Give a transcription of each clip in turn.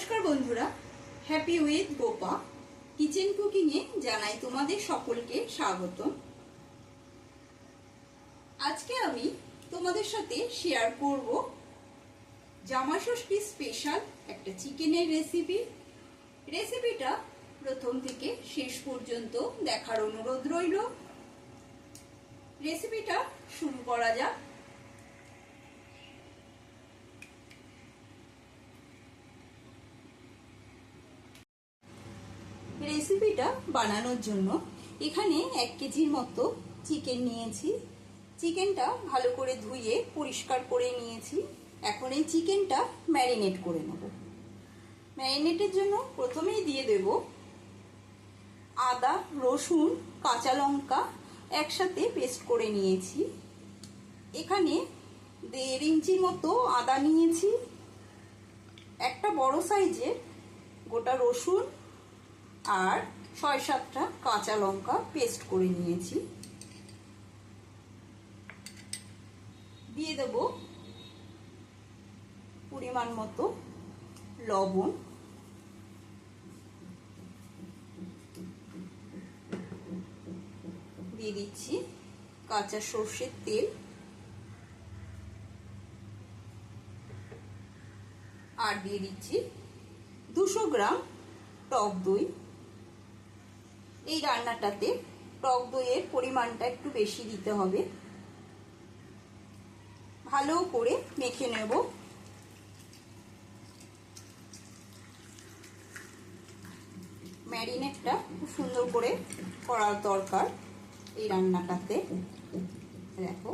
নমস্কার বন্ধুরা happy with Gopa kitchen কুকিংয়ে জানাই তোমাদের সকলকে স্বাগত আজকে আমি তোমাদের সাথে শেয়ার করব জামা ষষ্ঠী স্পেশাল একটা চিকেনের রেসিপি রেসিপিটা প্রথম থেকে শেষ পর্যন্ত দেখার অনুরোধ রইল। রেসিপিটা শুরু করা যাক। রেসিপিটা বানানোর জন্য এখানে এক কেজির মতো চিকেন নিয়েছি। চিকেনটা ভালো করে ধুয়ে পরিষ্কার করে নিয়েছি। এখন এই চিকেনটা ম্যারিনেট করে নেব। ম্যারিনেটের জন্য প্রথমেই দিয়ে দেব আদা, রসুন, কাঁচা লঙ্কা একসাথে পেস্ট করে নিয়েছি। এখানে দেড় ইঞ্চির মতো আদা নিয়েছি। একটা বড় সাইজের গোটা রসুন আর ছয় সাতটা কাঁচা লঙ্কা পেস্ট করে নিয়েছি। দিয়ে দেব পরিমাণ মতো লবণ। দিয়ে দিচ্ছি কাঁচা সর্ষের তেল। আর দিয়ে দিচ্ছি দুশো গ্রাম টক দই। এই রান্নাটাতে টক দইয়ের পরিমাণটা একটু বেশি দিতে হবে। ভালো করে মেখে নেব। ম্যারিনেটটা খুব সুন্দর করে করার দরকার এই রান্নাটাতে। দেখো,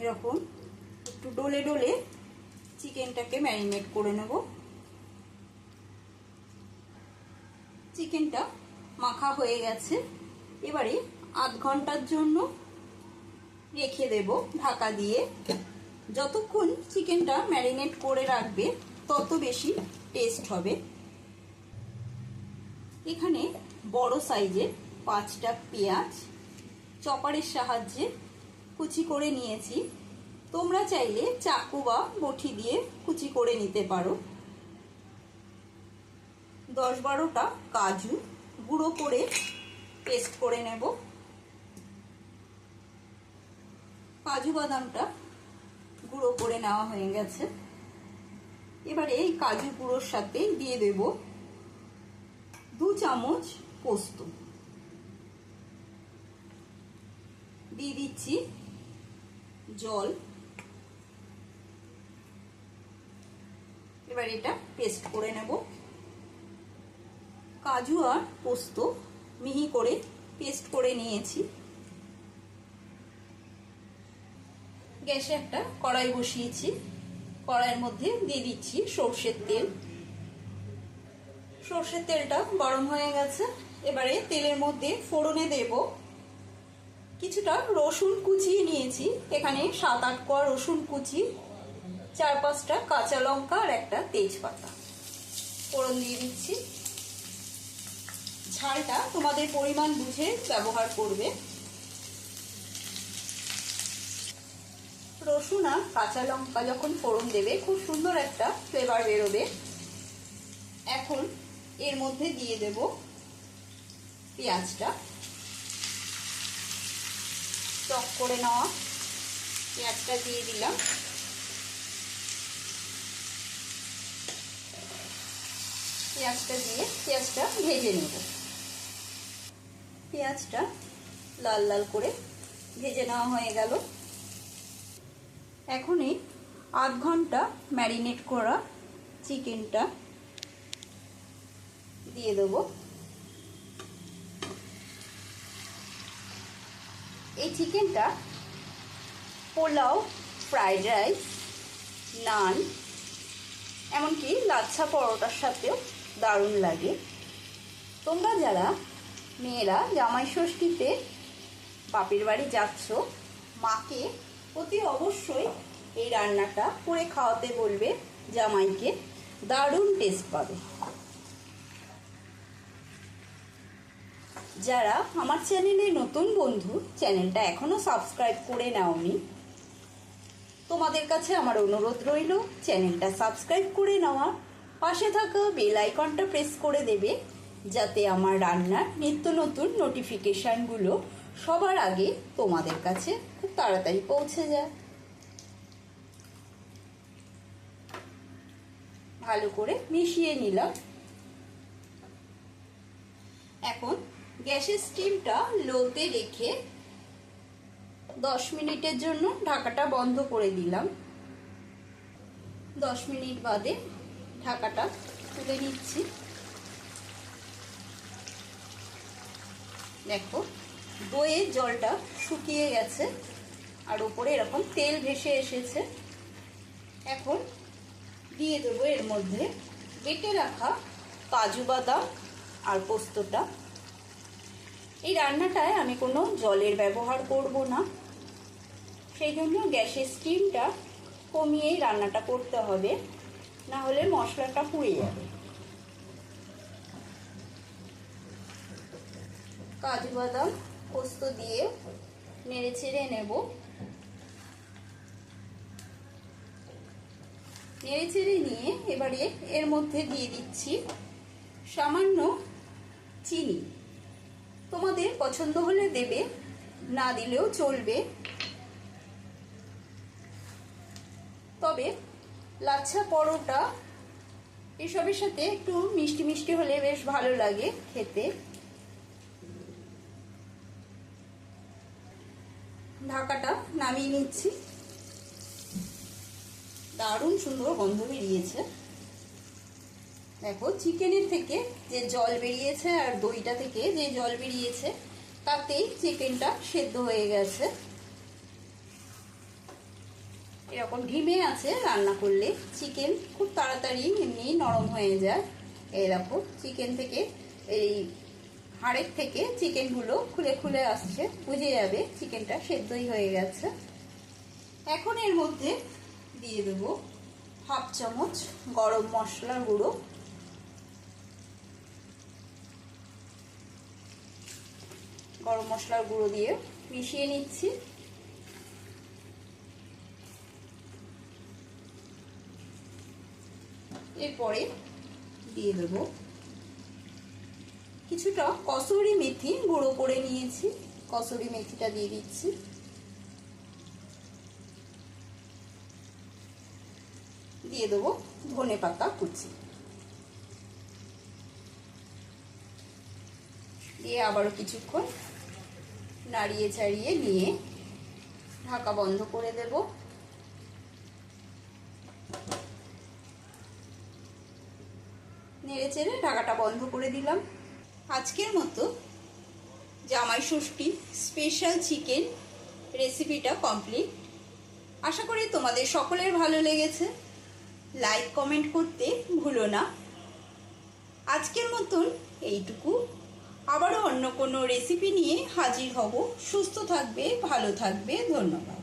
এরকম একটু ডোলে ডোলে চিকেনটাকে ম্যারিনেট করে নেব। চিকেনটা মাখা হয়ে গেছে। এবারে আধ ঘণ্টার জন্য রেখে দেব ঢাকা দিয়ে। যতক্ষণ চিকেনটা ম্যারিনেট করে রাখবে, তত বেশি টেস্ট হবে। এখানে বড় সাইজের পাঁচটা পেঁয়াজ চপারের সাহায্যে কুচি করে নিয়েছি। তোমরা চাইলে চাকু বা বটি দিয়ে কুচি করে নিতে পারো। দশ বারোটা কাজু গুঁড়ো করে পেস্ট করে নেব। কাজু বাদামটা গুঁড়ো করে নেওয়া হয়ে গেছে। এবারে এই কাজু গুঁড়োর সাথে দিয়ে দেব দু চামচ পোস্ত। দিয়ে দিচ্ছি জল। এবার এটা পেস্ট করে নেব। কাজু আর পোস্ত মিহি করে পেস্ট করে নিয়েছি। গ্যাসে একটা কড়াই বসিয়েছি। কড়াইয়ের মধ্যে দিয়ে দিচ্ছি সর্ষের তেল। সর্ষের তেলটা গরম হয়ে গেছে। এবারে তেলের মধ্যে ফোড়নে দেব। কিছুটা রসুন কুচিয়ে নিয়েছি। এখানে সাত আট কোয়া রসুন কুচি, চার পাঁচটা কাঁচা লঙ্কা আর একটা তেজপাতা। ফোড়ন দিয়ে দিচ্ছি। ঝালটা তোমাদের পরিমাণ বুঝে ব্যবহার করবে। রসুন আর কাঁচা লঙ্কা যখন ফোড়ন দেবে, খুব সুন্দর একটা ফ্লেভার বেরোবে। এখন এর মধ্যে দিয়ে দেব পেঁয়াজটা। চক করে নেওয়া পেঁয়াজটা দিয়ে দিলাম। পেঁয়াজটা দিয়ে পেঁয়াজটা ভেজে নেব। পেঁয়াজটা লাল লাল করে ভেজে নেওয়া হয়ে গেল। এখনই আধ ঘণ্টা ম্যারিনেট করা চিকেনটা দিয়ে দেব। এই চিকেনটা পোলাও, ফ্রাইড রাইস, নান, এমনকি লাচ্ছা পরোটার সাথেও দারুণ লাগে। তোমরা যারা মেয়েরা জামাই ষষ্ঠীতে বাপের বাড়ি যাচ্ছ, মাকে অতি অবশ্যই এই রান্নাটা করে খাওয়াতে বলবে জামাইকে। দারুণ টেস্ট পাবে। যারা আমার চ্যানেলে নতুন বন্ধু চ্যানেলটা এখনও সাবস্ক্রাইব করে নাওনি, তোমাদের কাছে আমার অনুরোধ রইল চ্যানেলটা সাবস্ক্রাইব করে নেওয়া। পাশে থাকা বেল আইকনটা প্রেস করে দেবে। যাতে আমার রান্নার নিত্য নতুন নোটিফিকেশানগুলো সবার আগে তোমাদের কাছে খুব তাড়াতাড়ি পৌঁছে যায়। ভালো করে মিশিয়ে নিলাম। এখন গ্যাসের স্টিমটা লোতে রেখে দশ মিনিটের জন্য ঢাকাটা বন্ধ করে দিলাম। দশ মিনিট বাদে ঢাকাটা তুলে নিচ্ছি। দেখো দইয়ের জলটা শুকিয়ে গেছে আর উপরে এরকম তেল ভেসে এসেছে। এখন দিয়ে দেবো এর মধ্যে বেটে রাখা কাজু বাদাম আর পোস্তটা। এই রান্নাটায় আমি কোনো জলের ব্যবহার করব না। সেই জন্য গ্যাসের স্টিমটা কমিয়েই রান্নাটা করতে হবে না হলে মশলাটা পুড়ে যাবে। কাজু বাদাম পোস্ত দিয়ে নেড়ে ছেড়ে নেব। নেড়ে ছেড়ে নিয়ে এবারে এর মধ্যে দিয়ে দিচ্ছি সামান্য চিনি। তোমাদের পছন্দ হলে দেবে, না দিলেও চলবে। তবে লাচ্ছা পরোটা এসবের সাথে একটু মিষ্টি মিষ্টি হলে বেশ ভালো লাগে খেতে। ঢাকাটা নামিয়ে নিচ্ছি। দারুণ সুন্দর গন্ধ বেরিয়েছে। দেখো, চিকেনের থেকে যে জল বেরিয়েছে আর দইটা থেকে যে জল বেরিয়েছে, তাতেই চিকেনটা সেদ্ধ হয়ে গেছে। এরকম ঘিমে আছে, রান্না করলে চিকেন খুব তাড়াতাড়ি এমনি নরম হয়ে যায়। এই দেখো, চিকেন থেকে এই হাড়ের থেকে চিকেনগুলো খুলে খুলে আসছে, বুঝে যাবে চিকেনটা সেদ্ধই হয়ে গেছে। এখন এর মধ্যে দিয়ে দেবো হাফ চামচ গরম মশলার গুঁড়ো। গরম মশলার গুঁড়ো দিয়ে মিশিয়ে নিচ্ছি। এরপরে দিয়ে দেব কিছুটা কসুরি মেথি গুঁড়ো করে নিয়েছি। কসুরি মেথিটা দিয়ে দিচ্ছি। দিয়ে দেবো ধনে পাতা কুচি। দিয়ে আবারও কিছুক্ষণ নাড়িয়ে ছাড়িয়ে নিয়ে ঢাকা বন্ধ করে দেব। নেড়ে চেড়ে ঢাকাটা বন্ধ করে দিলাম। আজকের মতো জামাই ষষ্ঠী স্পেশাল চিকেন রেসিপিটা কমপ্লিট আশা করি তোমাদের সকলের ভালো লেগেছে। লাইক কমেন্ট করতে ভুলো না। আজকের মতন এইটুকু। আবারও অন্য কোনো রেসিপি নিয়ে হাজির হব। সুস্থ থাকবে, ভালো থাকবে। ধন্যবাদ।